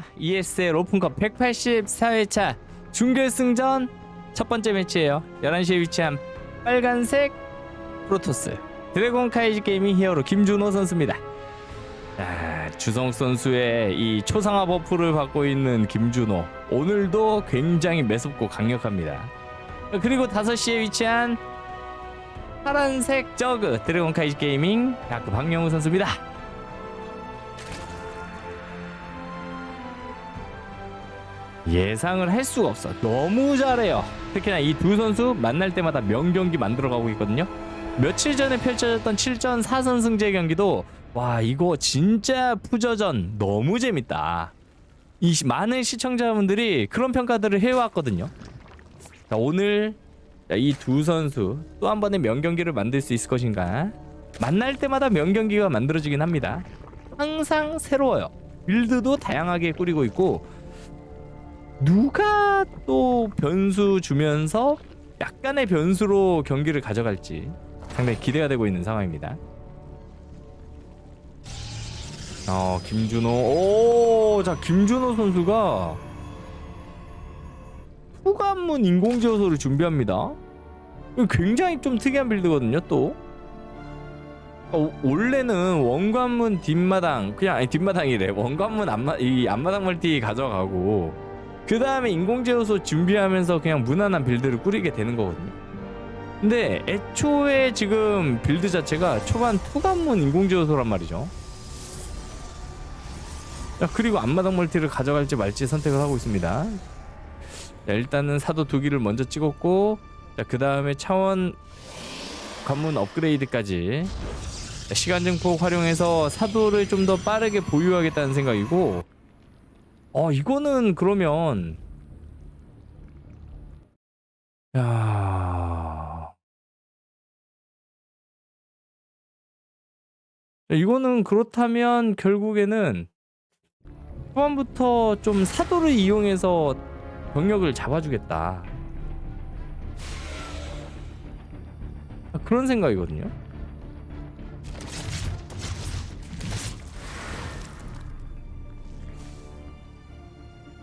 자 ESL 오픈컵 184회차 준결승전 첫 번째 매치예요. 11시에 위치한 빨간색 프로토스 드래곤 카이지 게이밍 히어로 김준호 선수입니다. 자 주성 선수의 이 초상화 버프를 받고 있는 김준호 오늘도 굉장히 매섭고 강력합니다. 그리고 5시에 위치한 파란색 저그 드래곤 카이지 게이밍 다크 박영우 선수입니다 예상을 할 수가 없어. 너무 잘해요. 특히나 이 두 선수 만날 때마다 명경기 만들어가고 있거든요. 며칠 전에 펼쳐졌던 7전 4선 승제 경기도 와 이거 진짜 푸저전 너무 재밌다. 이 시- 많은 시청자분들이 그런 평가들을 해왔거든요. 자, 오늘 이 두 선수 또 한 번의 명경기를 만들 수 있을 것인가? 만날 때마다 명경기가 만들어지긴 합니다. 항상 새로워요. 빌드도 다양하게 꾸리고 있고 누가 또 변수 주면서 약간의 변수로 경기를 가져갈지 상당히 기대가 되고 있는 상황입니다. 어, 김준호. 오, 자, 김준호 선수가 후관문 인공지어소를 준비합니다. 굉장히 좀 특이한 빌드거든요, 또. 어, 원래는 원관문 뒷마당 그냥 아니 뒷마당이래 원관문 앞마 이 앞마당 멀티 가져가고 그 다음에 인공지어소 준비하면서 그냥 무난한 빌드를 꾸리게 되는 거거든요. 근데 애초에 지금 빌드 자체가 초반 투관문 인공지어소란 말이죠. 자, 그리고 앞마당 멀티를 가져갈지 말지 선택을 하고 있습니다. 자, 일단은 사도 두 기를 먼저 찍었고, 자, 그 다음에 차원 관문 업그레이드까지 자, 시간 증폭 활용해서 사도를 좀 더 빠르게 보유하겠다는 생각이고, 어 이거는 그러면 야 이거는 그렇다면 결국에는 초반부터 좀 사도를 이용해서 병력을 잡아주겠다 아, 그런 생각이거든요.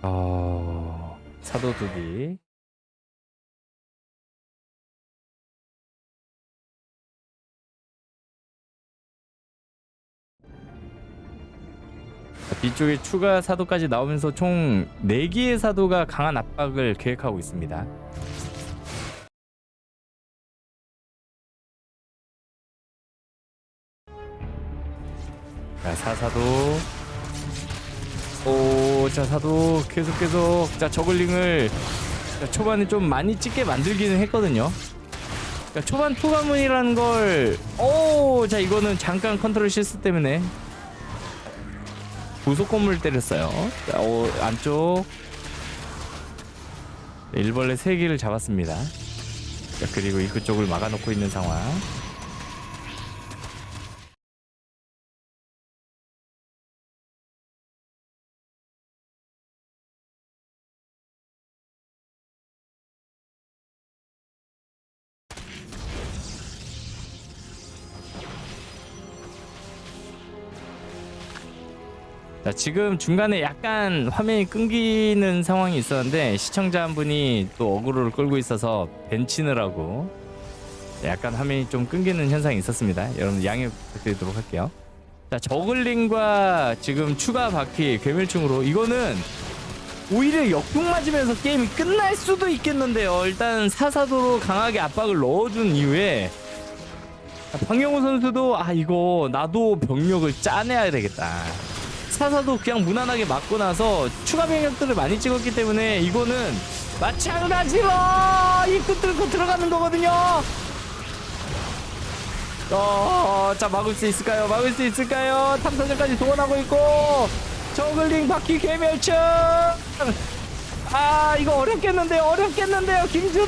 어... 사도 두기. 뒤쪽에 추가 사도까지 나오면서 총 4개의 사도가 강한 압박을 계획하고 있습니다. 자, 사사도. 오, 자 사도 계속 계속 자 저글링을 자, 초반에 좀 많이 찍게 만들기는 했거든요. 자, 초반 투가문이라는 걸, 오, 자 이거는 잠깐 컨트롤 실수 때문에 구속 건물 때렸어요. 자, 오, 안쪽 네, 일벌레 세 개를 잡았습니다. 자, 그리고 입구 쪽을 막아놓고 있는 상황. 자, 지금 중간에 약간 화면이 끊기는 상황이 있었는데 시청자 한 분이 또 어그로를 끌고 있어서 벤치느라고 약간 화면이 좀 끊기는 현상이 있었습니다. 여러분 양해 부탁드리도록 할게요. 자, 저글링과 지금 추가 바퀴 괴멸충으로 이거는 오히려 역풍 맞으면서 게임이 끝날 수도 있겠는데요. 일단 사사도로 강하게 압박을 넣어준 이후에 자, 박영호 선수도 아 이거 나도 병력을 짜내야 되겠다. 사사도 그냥 무난하게 맞고 나서 추가 병력들을 많이 찍었기 때문에 이거는 마찬가지로 입구 뚫고 들어가는 거거든요. 어, 자 막을 수 있을까요? 막을 수 있을까요? 탐사전까지 동원하고 있고 저글링 바퀴 개멸충. 아 이거 어렵겠는데요 어렵겠는데요 김준호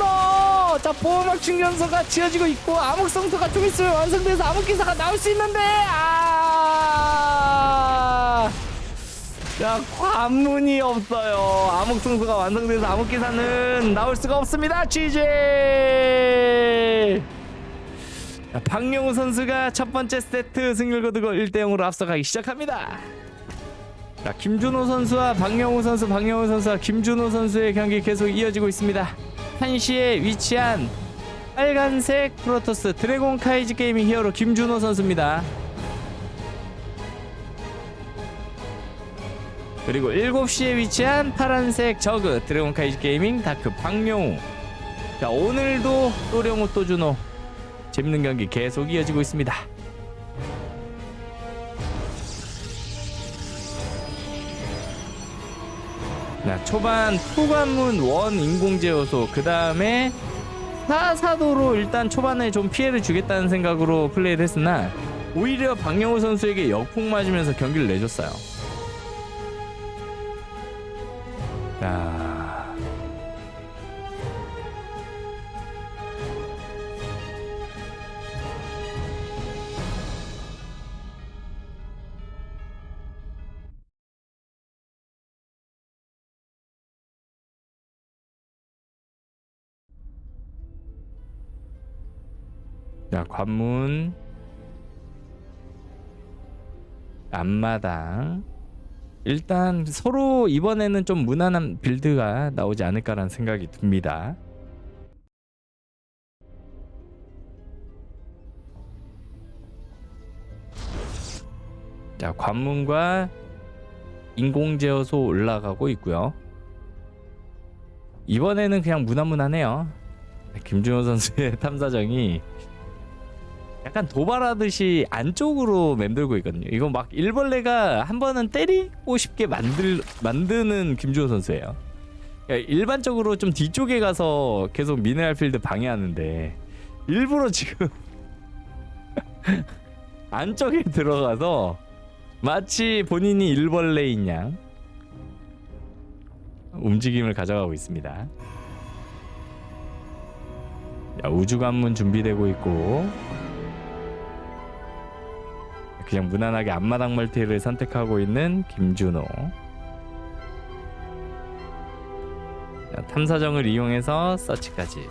자 보호막 충전소가 지어지고 있고 암흑성소가 좀 있으면 완성돼서 암흑기사가 나올 수 있는데 아 야, 관문이 없어요. 암흑성소가 완성돼서 암흑기사는 나올 수가 없습니다. 자, 박영우 선수가 첫 번째 세트 승률 거두고 1대 0으로 앞서가기 시작합니다. 자, 김준호 선수와 박영우 선수, 박영우 선수와 김준호 선수의 경기 계속 이어지고 있습니다. 1시에 위치한 빨간색 프로토스 드래곤 카이지 게이밍 히어로 김준호 선수입니다. 그리고 7시에 위치한 파란색 저그 드래곤 카이지 게이밍 다크 박영우. 자, 오늘도 또령우 또준호 재밌는 경기 계속 이어지고 있습니다. 자, 초반 투관문 원 인공제 요소 그 다음에 사사도로 일단 초반에 좀 피해를 주겠다는 생각으로 플레이를 했으나 오히려 박영호 선수에게 역풍 맞으면서 경기를 내줬어요. 자, 자 관문 앞마당 일단 서로 이번에는 좀 무난한 빌드가 나오지 않을까라는 생각이 듭니다. 자 관문과 인공제어소 올라가고 있고요. 이번에는 그냥 무난무난해요. 김준호 선수의 탐사정이 약간 도발하듯이 안쪽으로 맴돌고 있거든요. 이거 막 일벌레가 한 번은 때리고 싶게 만들 만드는 김주호 선수예요. 그러니까 일반적으로 좀 뒤쪽에 가서 계속 미네랄 필드 방해하는데 일부러 지금 안쪽에 들어가서 마치 본인이 일벌레인 양 움직임을 가져가고 있습니다. 자, 우주 관문 준비되고 있고 그냥 무난하게 앞마당 멀티를 선택하고 있는 김준호. 자, 탐사정을 이용해서 서치까지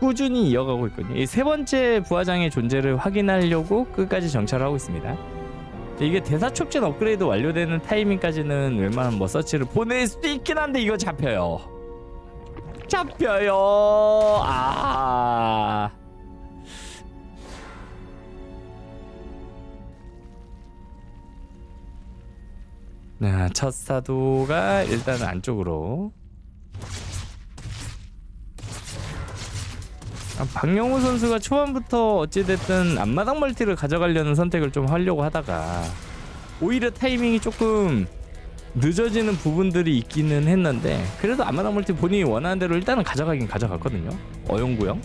꾸준히 이어가고 있거든요. 이 세 번째 부하장의 존재를 확인하려고 끝까지 정찰하고 있습니다. 이게 대사 촉진 업그레이드 완료되는 타이밍까지는 웬만하면 뭐 서치를 보낼 수도 있긴 한데 이거 잡혀요. 잡혀요. 아. 네, 첫 사도가 일단 안쪽으로. 아, 박영호 선수가 초반부터 어찌됐든 앞마당 멀티를 가져가려는 선택을 좀 하려고 하다가 오히려 타이밍이 조금 늦어지는 부분들이 있기는 했는데 그래도 앞마당 멀티 본인이 원하는 대로 일단은 가져가긴 가져갔거든요. 어용구형.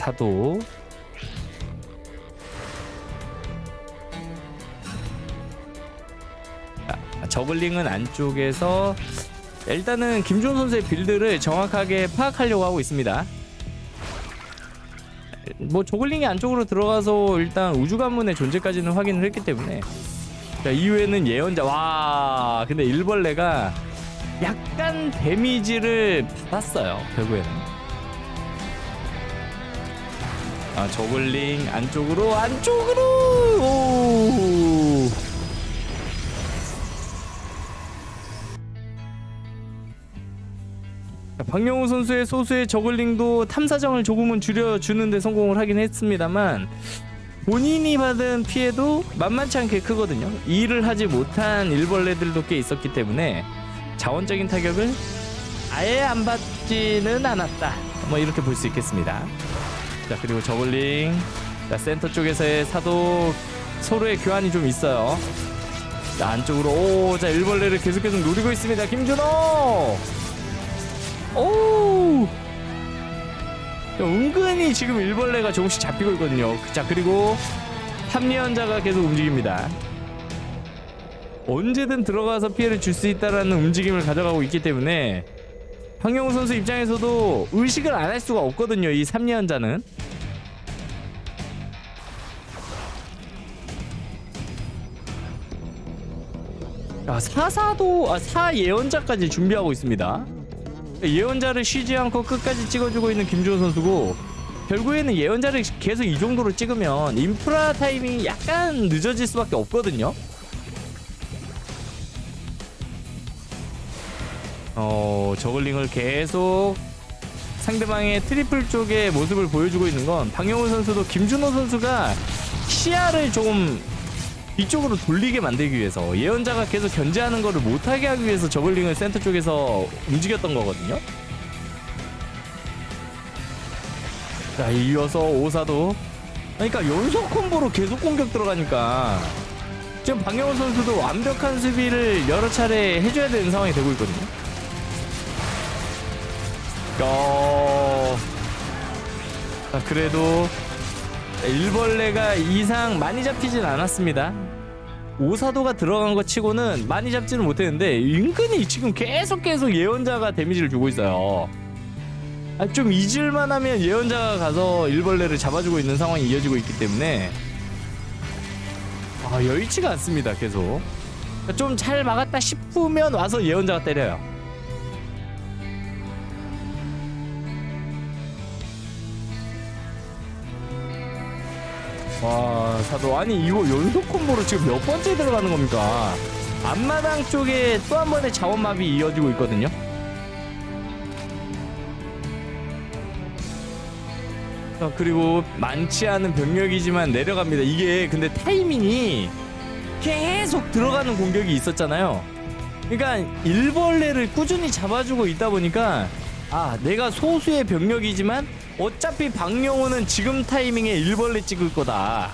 사도. 아, 저글링은 안쪽에서 일단은 김준 선수의 빌드를 정확하게 파악하려고 하고 있습니다. 뭐 저글링이 안쪽으로 들어가서 일단 우주 관문의 존재까지는 확인을 했기 때문에. 자 이후에는 예언자. 와 근데 일벌레가 약간 데미지를 받았어요 결국에는 아 저글링 안쪽으로 안쪽으로 오. 자, 박영호 선수의 소수의 저글링도 탐사정을 조금은 줄여주는데 성공을 하긴 했습니다만 본인이 받은 피해도 만만치 않게 크거든요. 이 일을 하지 못한 일벌레들도 꽤 있었기 때문에 자원적인 타격을 아예 안 받지는 않았다. 뭐 이렇게 볼 수 있겠습니다. 자 그리고 저글링 자 센터 쪽에서의 사도 서로의 교환이 좀 있어요. 자 안쪽으로 오자 일벌레를 계속 계속 노리고 있습니다. 김준호. 오. 은근히 지금 일벌레가 조금씩 잡히고 있거든요. 자 그리고 합리연자가 계속 움직입니다. 언제든 들어가서 피해를 줄 수 있다라는 움직임을 가져가고 있기 때문에 황영우 선수 입장에서도 의식을 안 할 수가 없거든요. 이 삼리연자는. 아, 사사도 아, 사 예언자까지 준비하고 있습니다. 예언자를 쉬지 않고 끝까지 찍어주고 있는 김주호 선수고 결국에는 예언자를 계속 이 정도로 찍으면 인프라 타이밍이 약간 늦어질 수밖에 없거든요. 어 저글링을 계속 상대방의 트리플 쪽의 모습을 보여주고 있는 건 박영호 선수도 김준호 선수가 시야를 조금 이쪽으로 돌리게 만들기 위해서 예언자가 계속 견제하는 거를 못하게 하기 위해서 저글링을 센터 쪽에서 움직였던 거거든요. 자 이어서 오사도 그러니까 연속 콤보로 계속 공격 들어가니까 지금 박영호 선수도 완벽한 수비를 여러 차례 해줘야 되는 상황이 되고 있거든요. 어... 자, 그래도 일벌레가 이상 많이 잡히진 않았습니다. 오사도가 들어간 것 치고는 많이 잡지는 못했는데 은근히 지금 계속 계속 예언자가 데미지를 주고 있어요. 아, 좀 잊을만 하면 예언자가 가서 일벌레를 잡아주고 있는 상황이 이어지고 있기 때문에 아, 여의치가 않습니다. 계속 좀 잘 막았다 싶으면 와서 예언자가 때려요. 와 사도 아니 이거 연속 콤보로 지금 몇 번째 들어가는 겁니까? 앞마당 쪽에 또 한 번의 자원마비 이어지고 있거든요. 자 그리고 많지 않은 병력이지만 내려갑니다. 이게 근데 타이밍이 계속 들어가는 공격이 있었잖아요. 그러니까 일벌레를 꾸준히 잡아주고 있다 보니까 아 내가 소수의 병력이지만 어차피 박영호는 지금 타이밍에 일벌레 찍을 거다.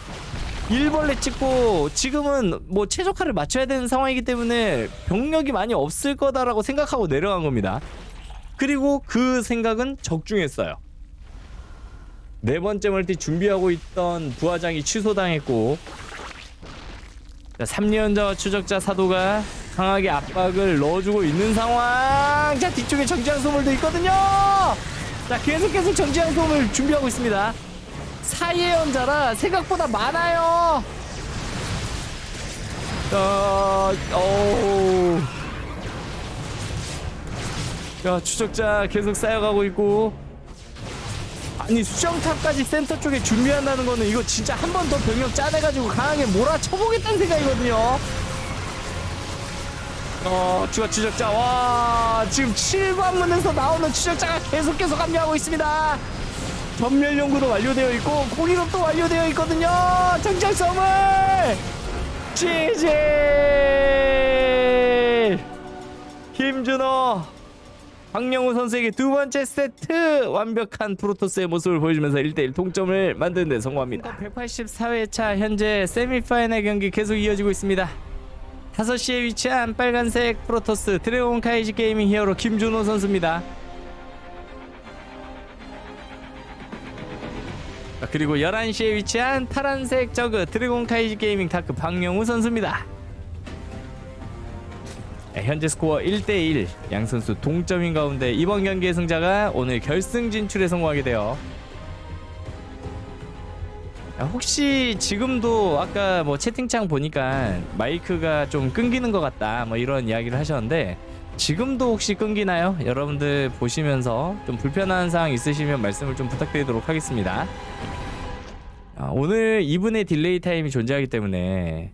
일벌레 찍고 지금은 뭐 최적화를 맞춰야 되는 상황이기 때문에 병력이 많이 없을 거다라고 생각하고 내려간 겁니다. 그리고 그 생각은 적중했어요. 네 번째 멀티 준비하고 있던 부하장이 취소당했고 자, 3년자와 추적자 사도가 강하게 압박을 넣어주고 있는 상황. 자 뒤쪽에 정지한 소물도 있거든요. 자 계속해서 정지한 소물 준비하고 있습니다. 사예언자라 생각보다 많아요. 어, 오. 자 추적자 계속 쌓여가고 있고. 아니 수정탑까지 센터 쪽에 준비한다는 거는 이거 진짜 한 번 더 병력 짜내가지고 강하게 몰아쳐보겠다는 생각이거든요. 어 추가 추적자. 와 지금 7관문에서 나오는 추적자가 계속 계속 합류하고 있습니다. 전멸 연구도 완료되어 있고 공이롭도 완료되어 있거든요. 선물 지지 김준호 박영우 선수에게 두 번째 세트 완벽한 프로토스의 모습을 보여주면서 1대1 동점을 만드는 데 성공합니다. 184회차 현재 세미파이널 경기 계속 이어지고 있습니다 5시에 위치한 빨간색 프로토스 드래곤 카이지 게이밍 히어로 김준호 선수입니다. 자, 그리고 11시에 위치한 파란색 저그 드래곤 카이지 게이밍 다크 박영우 선수입니다. 네, 현재 스코어 1대1 양 선수 동점인 가운데 이번 경기의 승자가 오늘 결승 진출에 성공하게 되어 아, 혹시 지금도 아까 뭐 채팅창 보니까 마이크가 좀 끊기는 것 같다 뭐 이런 이야기를 하셨는데 지금도 혹시 끊기나요? 여러분들 보시면서 좀 불편한 사항 있으시면 말씀을 좀 부탁드리도록 하겠습니다. 아, 오늘 2분의 딜레이 타임이 존재하기 때문에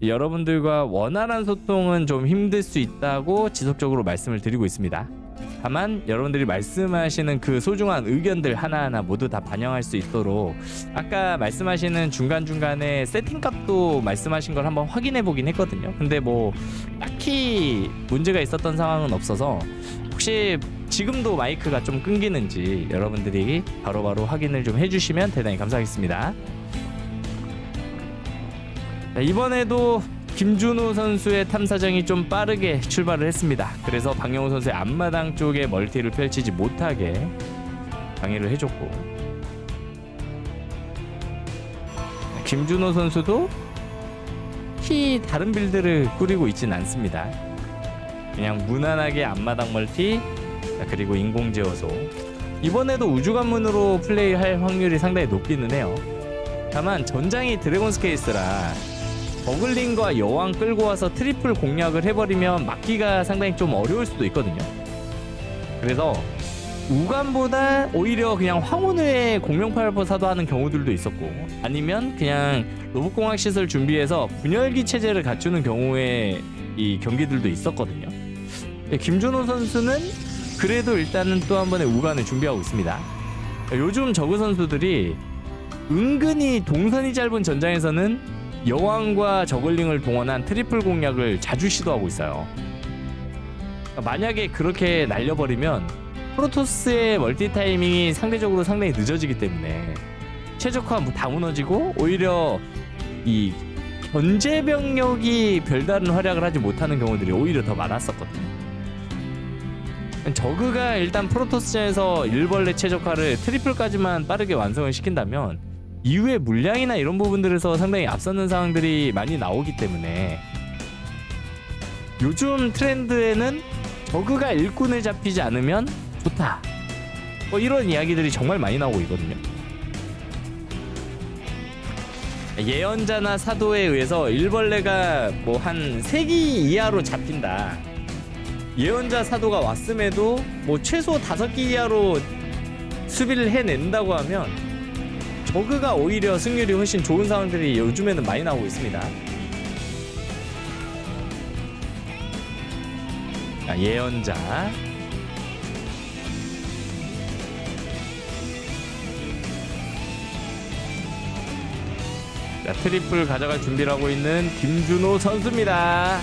여러분들과 원활한 소통은 좀 힘들 수 있다고 지속적으로 말씀을 드리고 있습니다. 다만 여러분들이 말씀하시는 그 소중한 의견들 하나하나 모두 다 반영할 수 있도록 아까 말씀하시는 중간중간에 세팅값도 말씀하신 걸 한번 확인해 보긴 했거든요. 근데 뭐 딱히 문제가 있었던 상황은 없어서 혹시 지금도 마이크가 좀 끊기는지 여러분들이 바로바로 확인을 좀 해주시면 대단히 감사하겠습니다. 자, 이번에도 김준호 선수의 탐사정이 좀 빠르게 출발을 했습니다. 그래서 박영호 선수의 앞마당 쪽에 멀티를 펼치지 못하게 방해를 해줬고 김준호 선수도 키 다른 빌드를 꾸리고 있진 않습니다. 그냥 무난하게 앞마당 멀티 자, 그리고 인공제어소 이번에도 우주관문으로 플레이할 확률이 상당히 높기는 해요. 다만 전장이 드래곤 스 케이스라 버글링과 여왕 끌고 와서 트리플 공략을 해버리면 막기가 상당히 좀 어려울 수도 있거든요. 그래서 우간보다 오히려 그냥 황혼의 공룡팔포 사도하는 경우들도 있었고 아니면 그냥 로봇공학 시설 준비해서 분열기 체제를 갖추는 경우에 이 경기들도 있었거든요. 네, 김준호 선수는 그래도 일단은 또 한 번의 우간을 준비하고 있습니다. 요즘 저그 선수들이 은근히 동선이 짧은 전장에서는 여왕과 저글링을 동원한 트리플 공략을 자주 시도하고 있어요. 만약에 그렇게 날려버리면 프로토스의 멀티 타이밍이 상대적으로 상당히 늦어지기 때문에 최적화 다 무너지고 오히려 이 견제 병력이 별다른 활약을 하지 못하는 경우들이 오히려 더 많았었거든요. 저그가 일단 프로토스전에서 일벌레 최적화를 트리플까지만 빠르게 완성을 시킨다면 이후에 물량이나 이런 부분들에서 상당히 앞서는 상황들이 많이 나오기 때문에 요즘 트렌드에는 저그가 일꾼을 잡히지 않으면 좋다. 뭐 이런 이야기들이 정말 많이 나오고 있거든요. 예언자나 사도에 의해서 일벌레가 뭐한 3기 이하로 잡힌다. 예언자 사도가 왔음에도 뭐 최소 5기 이하로 수비를 해낸다고 하면 저그가 오히려 승률이 훨씬 좋은 상황들이 요즘에는 많이 나오고 있습니다. 자, 예언자 자, 트리플 가져갈 준비를 하고 있는 김준호 선수입니다.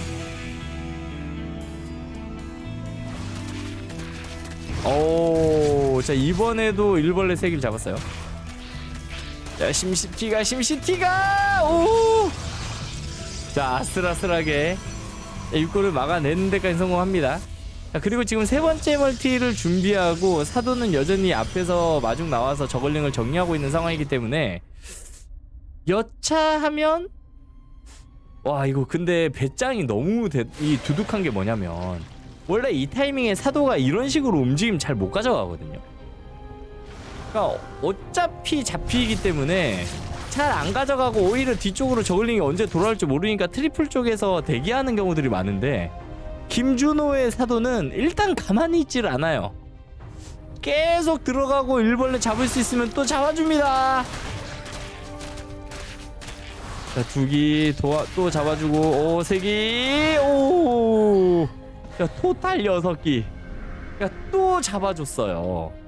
오, 자 이번에도 일벌레 세기를 잡았어요. 자 심시티가 심시티가 오, 자 아슬아슬하게 입구를 막아내는 데까지 성공합니다. 자 그리고 지금 세 번째 멀티를 준비하고 사도는 여전히 앞에서 마중 나와서 저글링을 정리하고 있는 상황이기 때문에 여차하면 와 이거 근데 배짱이 너무 대, 이 두둑한 게 뭐냐면 원래 이 타이밍에 사도가 이런 식으로 움직임 잘 못 가져가거든요. 그러니까 어차피 잡히기 때문에 잘 안 가져가고 오히려 뒤쪽으로 저글링이 언제 돌아올지 모르니까 트리플 쪽에서 대기하는 경우들이 많은데 김준호의 사도는 일단 가만히 있질 않아요. 계속 들어가고 일벌레 잡을 수 있으면 또 잡아줍니다. 자, 두기 또 잡아주고 오 세기 오. 야 토탈 여섯 기. 야 또 잡아줬어요.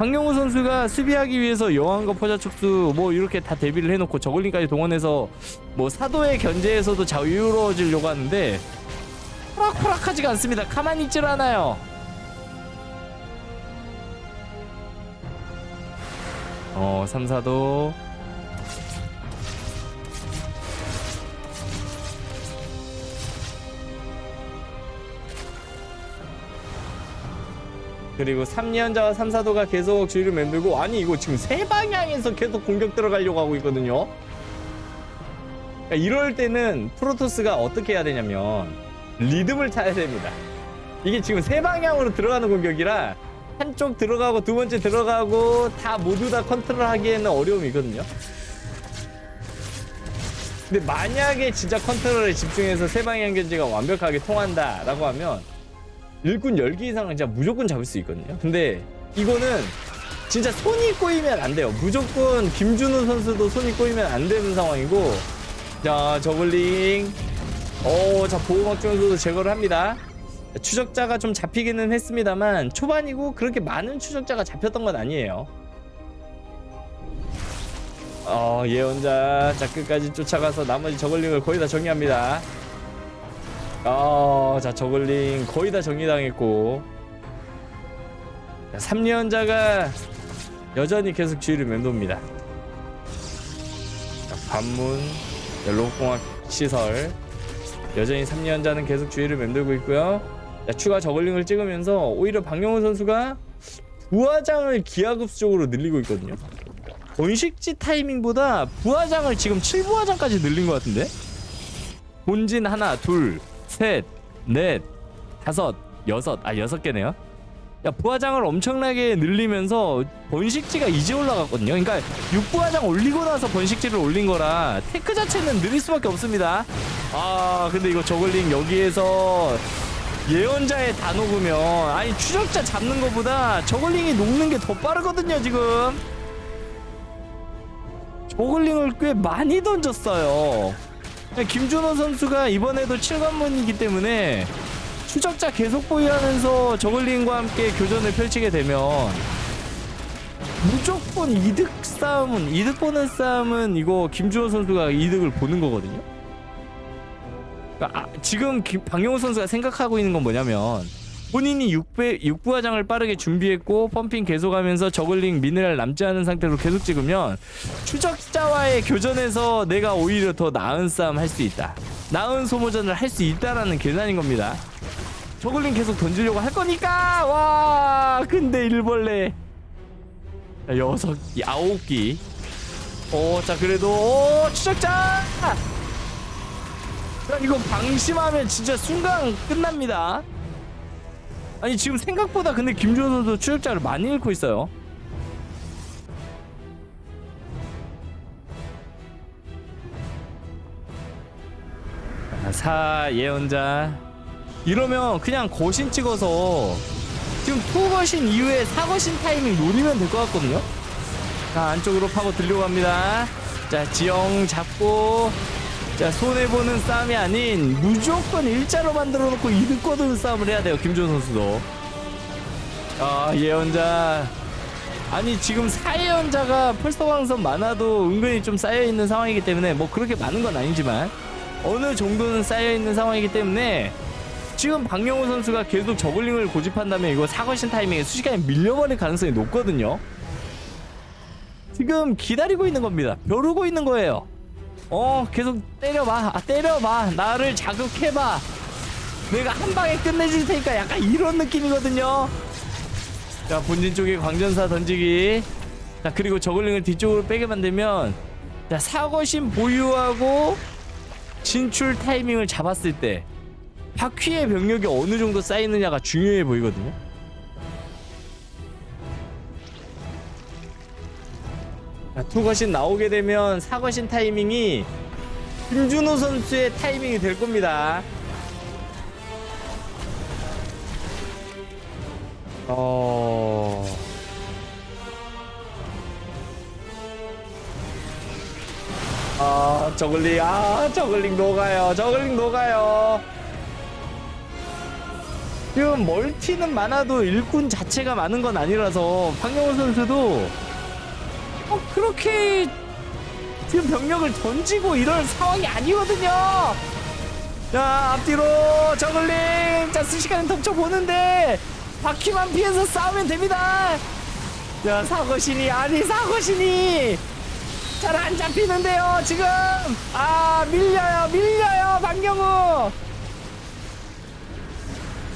박영우 선수가 수비하기 위해서 여왕과 포자 촉수 뭐 이렇게 다 대비를 해놓고 저글링까지 동원해서 뭐 사도의 견제에서도 자유로워지려고 하는데 호락호락하지가 않습니다. 가만히 있질 않아요. 어, 3, 4도 그리고 3년자와 3, 4도가 계속 주의를 만들고 아니 이거 지금 세 방향에서 계속 공격 들어가려고 하고 있거든요. 그러니까 이럴 때는 프로토스가 어떻게 해야 되냐면 리듬을 타야 됩니다. 이게 지금 세 방향으로 들어가는 공격이라 한쪽 들어가고 두 번째 들어가고 다 모두 다 컨트롤하기에는 어려움이거든요. 근데 만약에 진짜 컨트롤에 집중해서 세 방향 견제가 완벽하게 통한다라고 하면 일꾼 10개 이상은 진짜 무조건 잡을 수 있거든요. 근데 이거는 진짜 손이 꼬이면 안 돼요. 무조건 김준호 선수도 손이 꼬이면 안 되는 상황이고 자 저글링 오, 자 보호막 중에서도 제거를 합니다. 추적자가 좀 잡히기는 했습니다만 초반이고 그렇게 많은 추적자가 잡혔던 건 아니에요. 어, 예언자 자 끝까지 쫓아가서 나머지 저글링을 거의 다 정리합니다. 어, 자 저글링 거의 다 정리당했고 3년자가 여전히 계속 주의를 맴돕니다. 자, 관문, 연로공학 시설 여전히 3년자는 계속 주의를 맴돌고 있고요. 자, 추가 저글링을 찍으면서 오히려 박영호 선수가 부하장을 기하급수적으로 늘리고 있거든요. 번식지 타이밍보다 부하장을 지금 7부하장까지 늘린 것 같은데? 본진 하나, 둘, 셋, 넷, 다섯, 여섯, 아 여섯 개네요. 야 부하장을 엄청나게 늘리면서 번식지가 이제 올라갔거든요. 그러니까 6부하장 올리고 나서 번식지를 올린 거라 테크 자체는 느릴 수밖에 없습니다. 아 근데 이거 저글링 여기에서 예언자에 다 녹으면 아니 추적자 잡는 것보다 저글링이 녹는 게 더 빠르거든요 지금 저글링을 꽤 많이 던졌어요 김준호 선수가 이번에도 7관문이기 때문에 추적자 계속 보유하면서 저글링과 함께 교전을 펼치게 되면 무조건 이득 싸움은 이득 보는 싸움은 이거 김준호 선수가 이득을 보는 거거든요. 그러니까 아, 지금 김- 박용호 선수가 생각하고 있는 건 뭐냐면 본인이 6배, 6부화장을 빠르게 준비했고 펌핑 계속하면서 저글링 미네랄 남지 않은 상태로 계속 찍으면 추적자와의 교전에서 내가 오히려 더 나은 싸움 할 수 있다. 나은 소모전을 할 수 있다라는 계산인 겁니다. 저글링 계속 던지려고 할 거니까! 와 근데 일벌레. 자, 여섯 기 아홉 기어자 그래도 오 추적자! 야, 이거 방심하면 진짜 순간 끝납니다. 아니 지금 생각보다 근데 김주호 선수 추격자를 많이 잃고 있어요. 자, 사 예언자 이러면 그냥 거신 찍어서 지금 투거신 이후에 사거신 타이밍 노리면 될 것 같거든요. 자 안쪽으로 파고 들려고 합니다. 자 지형 잡고 자 손해보는 싸움이 아닌 무조건 일자로 만들어 놓고 이득 거두는 싸움을 해야 돼요 김준 선수도. 아 예언자. 아니 지금 사예언자가 펄서왕선 많아도 은근히 좀 쌓여있는 상황이기 때문에 뭐 그렇게 많은 건 아니지만 어느 정도는 쌓여있는 상황이기 때문에 지금 박영호 선수가 계속 저글링을 고집한다면 이거 사거신 타이밍에 순식간에 밀려버릴 가능성이 높거든요. 지금 기다리고 있는 겁니다. 벼르고 있는 거예요 어 계속 때려봐. 아, 때려봐. 나를 자극해봐. 내가 한 방에 끝내줄 테니까 약간 이런 느낌이거든요. 자 본진 쪽에 광전사 던지기. 자 그리고 저글링을 뒤쪽으로 빼게 만들면 자 사거신 보유하고 진출 타이밍을 잡았을 때 바퀴의 병력이 어느 정도 쌓이느냐가 중요해 보이거든요 투거신 나오게 되면 사거신 타이밍이 김준호 선수의 타이밍이 될 겁니다. 어. 아, 저글링, 아, 저글링 녹아요. 저글링 녹아요. 지금 멀티는 많아도 일꾼 자체가 많은 건 아니라서 박영호 선수도 어, 그렇게 지금 병력을 던지고 이럴 상황이 아니거든요. 자 앞뒤로 저글링 자 순식간에 덮쳐보는데 바퀴만 피해서 싸우면 됩니다. 자 사거신이 아니 사거신이 잘 안 잡히는데요 지금 아 밀려요 밀려요 박영우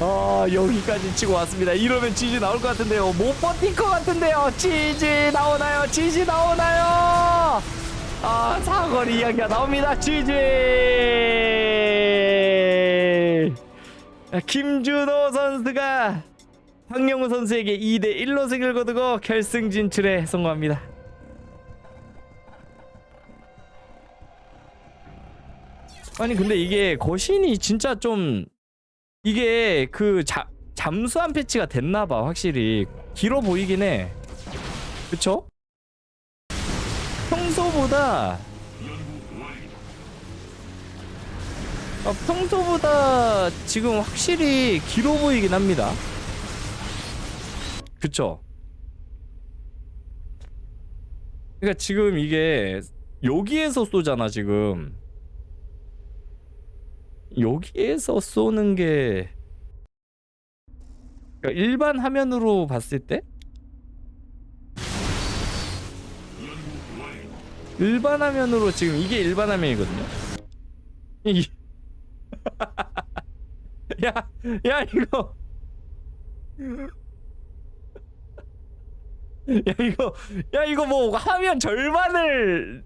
어 여기까지 치고 왔습니다. 이러면 지지 나올 것 같은데요. 못 버틸 것 같은데요. 지지 나오나요? 지지 나오나요? 아 사거리 이야기가 나옵니다. 지지! 아, 김준호 선수가 황영우 선수에게 2대 1로 승을 거두고 결승 진출에 성공합니다. 아니 근데 이게 거신이 진짜 좀 이게 그 자, 잠수함 패치가 됐나봐 확실히 길어 보이긴 해 그쵸? 평소보다 어, 평소보다 지금 확실히 길어 보이긴 합니다 그쵸? 그러니까 지금 이게 여기에서 쏘잖아 지금 여기에서 쏘는 게 그러니까 일반 화면으로 봤을 때? 일반 화면으로 지금 이게 일반 화면이거든요. 이 야, 야 이거. 야 이거. 야 이거 뭐 화면 절반을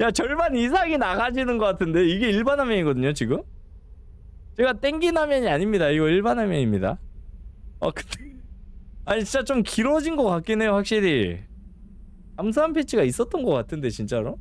야 절반 이상이 나가지는 것 같은데? 이게 일반 화면이거든요 지금? 제가 땡긴 화면이 아닙니다. 이거 일반 화면입니다. 어 근데 아니 진짜 좀 길어진 것 같긴 해요 확실히. 감사한 패치가 있었던 것 같은데 진짜로